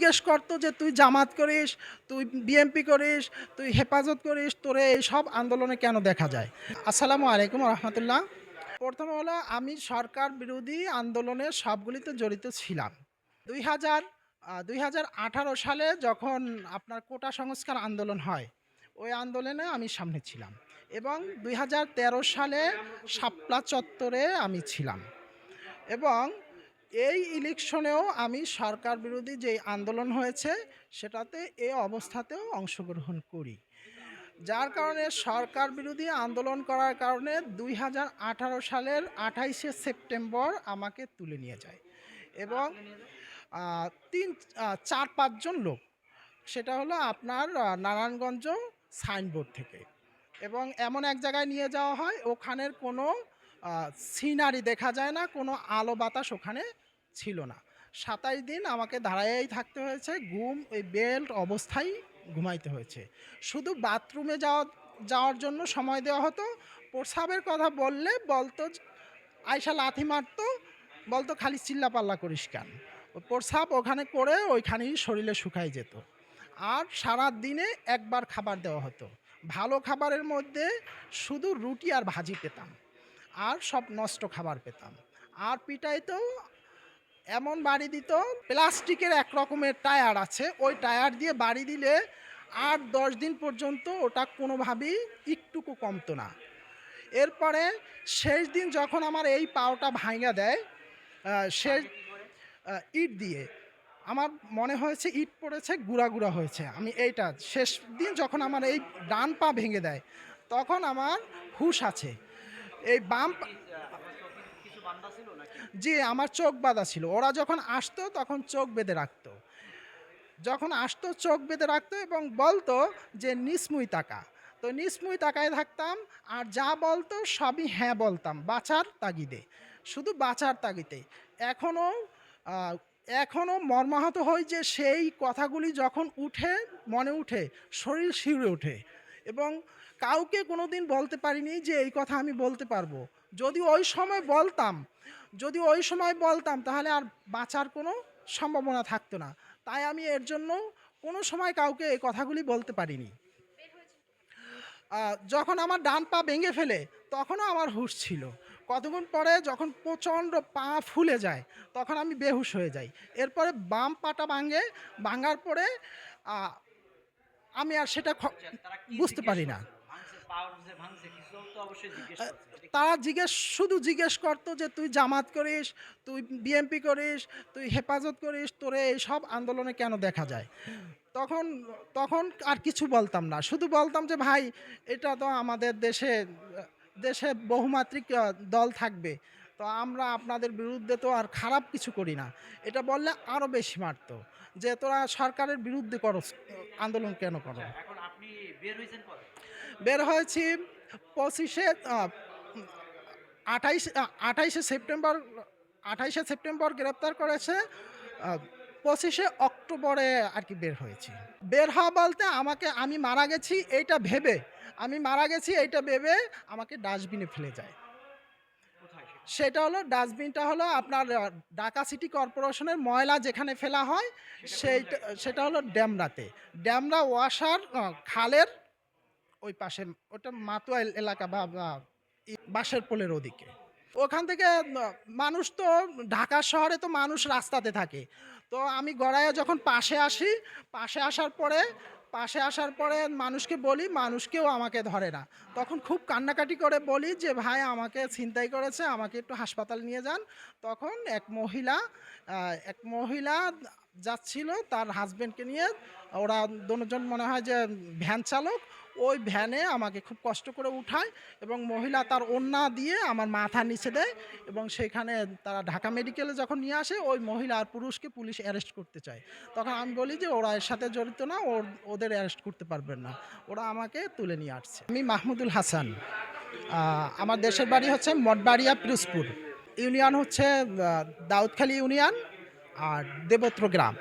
জিজ্ঞেস করতো যে তুই জামাত করিস, তুই বিএমপি করিস, তুই হেফাজত করিস, তোরে এই সব আন্দোলনে কেন দেখা যায়? আসসালামু আলাইকুম রহমতুল্লাহ। প্রথমে হলো, আমি সরকার বিরোধী আন্দোলনে সবগুলিতে জড়িত ছিলাম। দুই হাজার দুই হাজার আঠারো সালে যখন আপনার কোটা সংস্কার আন্দোলন হয়, ওই আন্দোলনে আমি সামনে ছিলাম এবং দুই হাজার তেরো সালে শাপলা চত্বরে আমি ছিলাম এবং এই ইলেকশনেও আমি সরকার বিরোধী যে আন্দোলন হয়েছে, সেটাতে এ অবস্থাতেও অংশগ্রহণ করি। যার কারণে সরকার বিরোধী আন্দোলন করার কারণে দুই হাজার আঠারো সালের আঠাইশে সেপ্টেম্বর আমাকে তুলে নিয়ে যায় এবং তিন চার পাঁচজন লোক, সেটা হলো আপনার নারায়ণগঞ্জ সাইনবোর্ড থেকে এবং এমন এক জায়গায় নিয়ে যাওয়া হয়, ওখানের কোনো সিনারি দেখা যায় না, কোনো আলো বাতাস ওখানে ছিল না। সাতাশ দিন আমাকে দাঁড়াইয়াই থাকতে হয়েছে, ঘুম ওই বেল্ট অবস্থায় ঘুমাইতে হয়েছে। শুধু বাথরুমে যাওয়া, যাওয়ার জন্য সময় দেওয়া হতো, প্রসাবের কথা বললে বলতো আয়সা লাথি মারতো, বলতো খালি চিল্লা পাল্লা করিস কেন? প্রসাব ওখানে করে ওইখানেই শরীরে শুকাই যেত। আর সারা দিনে একবার খাবার দেওয়া হতো। ভালো খাবারের মধ্যে শুধু রুটি আর ভাজি পেতাম। আর সব নষ্ট খাবার পেতাম। আর পিটাইতেও এমন বাড়ি দিত, প্লাস্টিকের এক রকমের টায়ার আছে, ওই টায়ার দিয়ে বাড়ি দিলে আট দশ দিন পর্যন্ত ওটা কোনোভাবেই একটুকু কমতো না। এরপরে শেষ দিন যখন আমার এই পাওটা ভাঙা দেয় শেষ ইট দিয়ে, আমার মনে হয়েছে ইট পড়েছে, গুঁড়া গুঁড়া হয়েছে। আমি এইটা, শেষ দিন যখন আমার এই ডান পা ভেঙে দেয়, তখন আমার হুশ আছে। এই বাম জি, আমার চোখ বাঁধা ছিল। ওরা যখন আসতো, তখন চোখ বেঁধে রাখতো। যখন আসতো, চোখ বেঁধে রাখতো এবং বলতো যে নিসমুই টাকা তো নিসমুই তাকায় থাকতাম, আর যা বলতো সবই হ্যাঁ বলতাম, বাঁচার তাগিদে। শুধু বাঁচার তাগিদে। এখনও এখনও মর্মাহত হই যে, সেই কথাগুলি যখন উঠে, মনে উঠে, শরীর শিউরে ওঠে। এবং কাউকে কোনো দিন বলতে পারিনি যে এই কথা আমি বলতে পারব। যদি ওই সময় বলতাম, যদি ওই সময় বলতাম, তাহলে আর বাঁচার কোনো সম্ভাবনা থাকতো না। তাই আমি এর জন্য কোনো সময় কাউকে এই কথাগুলি বলতে পারিনি। যখন আমার ডান পা ভেঙে ফেলে, তখনও আমার হুঁশ ছিল। কতক্ষণ পরে যখন প্রচণ্ড পা ফুলে যায়, তখন আমি বেহুশ হয়ে যাই। এরপরে বাম পাটা ভাঙে, ভাঙার পরে আমি আর সেটা বুঝতে পারি না। তারা জিজ্ঞেস শুধু জিজ্ঞেস করতো যে তুই জামাত করিস তুই বিএমপি করিস তুই হেফাজত করিস তোরে এই সব আন্দোলনে কেন দেখা যায়? তখন তখন আর কিছু বলতাম না। শুধু বলতাম যে ভাই এটা তো আমাদের দেশে দেশে বহুমাত্রিক দল থাকবে। তো আমরা আপনাদের বিরুদ্ধে তো আর খারাপ কিছু করি না। এটা বললে আরও বেশি মারতো যে তোরা সরকারের বিরুদ্ধে করো আন্দোলন কেন করো? বের কবে? বের হয়েছি পঁচিশে আঠাইশ আঠাইশে সেপ্টেম্বর আঠাইশে সেপ্টেম্বর গ্রেপ্তার করেছে পঁচিশে অক্টোবরে আর কি বের হয়েছি। বের হওয়া বলতে আমাকে আমি মারা গেছি এইটা ভেবে আমি মারা গেছি এইটা ভেবে আমাকে ডাস্টবিনে ফেলে যায়। সেটা? হলো ডাস্টবিনটা হলো আপনার ঢাকা সিটি কর্পোরেশনের ময়লা যেখানে ফেলা হয়, সেইটা, সেটা হলো ড্যামরাতে ড্যামরা ওয়াসার খালের ওই পাশে, ওটা মাতুয়া এলাকা বা বাঁশের পোলের ওদিকে ওখান থেকে মানুষ তো, ঢাকা শহরে তো মানুষ রাস্তাতে থাকে তো আমি গড়াইয়া যখন পাশে আসি, পাশে আসার পরে পাশে আসার পরে মানুষকে বলি, মানুষকেও আমাকে ধরে না। তখন খুব কান্নাকাটি করে বলি যে, ভাই, আমাকে ছিনতাই করেছে, আমাকে একটু হাসপাতাল নিয়ে যান। তখন এক মহিলা এক মহিলা যাচ্ছিল, তার হাজবেন্ডকে নিয়ে। ওরা দুজন মনে হয় যে ভ্যান চালক, ওই ভ্যানে আমাকে খুব কষ্ট করে উঠায় এবং মহিলা তার ওন্না দিয়ে আমার মাথা নিচে দেয় এবং সেখানে তারা ঢাকা মেডিকেলে যখন নিয়ে আসে, ওই মহিলা আর পুরুষকে পুলিশ অ্যারেস্ট করতে চায়। তখন আমি বলি যে, ওরা এর সাথে জড়িত না, ওর, ওদের অ্যারেস্ট করতে পারবেন না। ওরা আমাকে তুলে নিয়ে আসছে। আমি মাহমুদুল হাসান। আমার দেশের বাড়ি হচ্ছে মঠবাড়িয়া পিরোজপুর। ইউনিয়ন হচ্ছে দাউদখালী ইউনিয়ন। আর দেবত্র গ্রাম।